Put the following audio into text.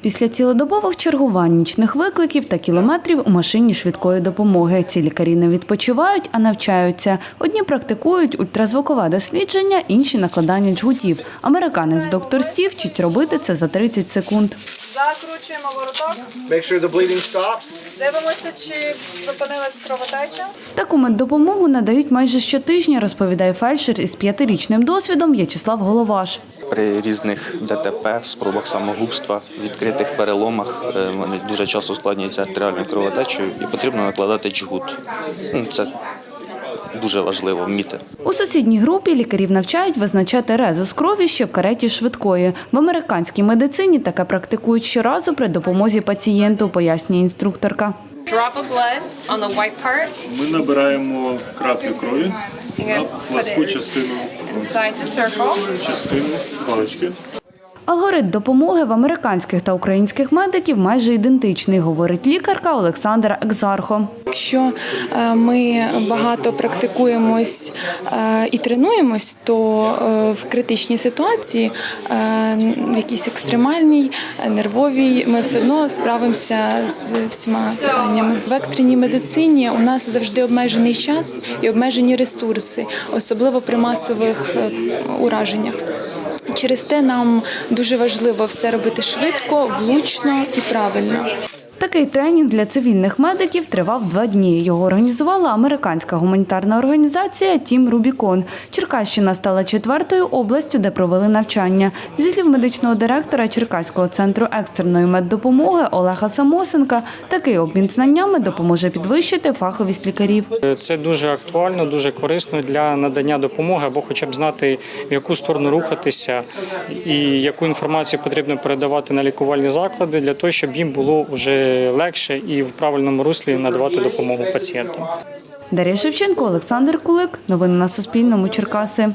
Після цілодобових чергувань, нічних викликів та кілометрів у машині швидкої допомоги ці лікарі не відпочивають, а навчаються. Одні практикують ультразвукове дослідження, інші накладання джгутів. Американець доктор Стів вчить робити це за 30 секунд. Закручуємо вороток, sure the stops. дивимося, чи зупинилась кровотеча. Таку меддопомогу надають майже щотижня, розповідає фельдшер із п'ятирічним досвідом В'ячеслав Головаш. При різних ДТП, спробах самогубства, відкритих переломах е, вони дуже часто складнюються артеріальною кровотечею і потрібно накладати джгут. Ну, Це дуже важливо вміти. У сусідній групі лікарів навчають визначати резус крові ще в кареті швидкої. В американській медицині таке практикують щоразу при допомозі пацієнту, пояснює інструкторка. drop of blood on the white part Ми набираємо краплю крові на пласку частину inside частину палички. Алгоритм допомоги в американських та українських медиків майже ідентичний, говорить лікарка Олександра Екзархо. Якщо е, ми багато практикуємось е, і тренуємось, то е, в критичній ситуації, в якійсь екстремальній, нервовій, ми все одно справимося з всіма питаннями. В екстреній медицині у нас завжди обмежений час і обмежені ресурси, особливо при масових ураженнях. Через те нам дуже важливо все робити швидко, влучно і правильно. Такий тренінг для цивільних медиків тривав два дні. Його організувала американська гуманітарна організація Тім Рубікон. Черкащина стала четвертою областю, де провели навчання. Зі слів медичного директора Черкаського центру екстреної меддопомоги Олега Самосенка, такий обмін знаннями допоможе підвищити фаховість лікарів. Це дуже актуально, дуже корисно для надання допомоги або хоча б знати, в яку сторону рухатися і яку інформацію потрібно передавати на лікувальні заклади для того, щоб їм було вже легше і в правильному руслі надавати допомогу пацієнтам. Дар'я Шевченко, Олександр Кулик. Новини на Суспільному. Черкаси.